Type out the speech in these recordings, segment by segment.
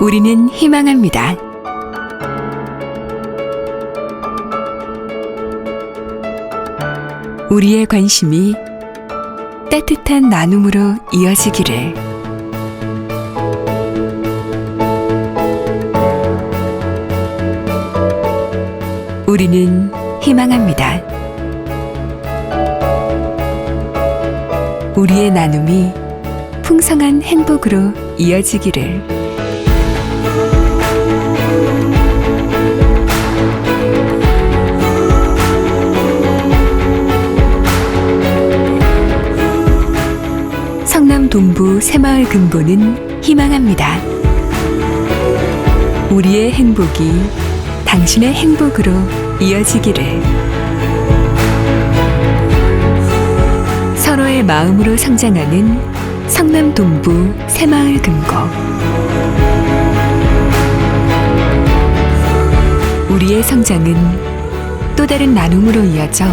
우리는 희망합니다. 우리의 관심이 따뜻한 나눔으로 이어지기를. 우리는 희망합니다. 우리의 나눔이 풍성한 행복으로 이어지기를. 동부 새마을 금고는 희망합니다. 우리의 행복이 당신의 행복으로 이어지기를. 서로의 마음으로 성장하는 성남 동부 새마을 금고. 우리의 성장은 또 다른 나눔으로 이어져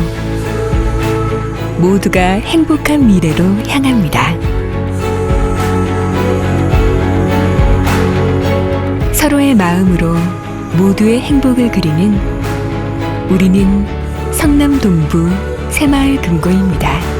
모두가 행복한 미래로 향합니다. 서로의 마음으로 모두의 행복을 그리는 우리는 성남 동부 새마을 금고입니다.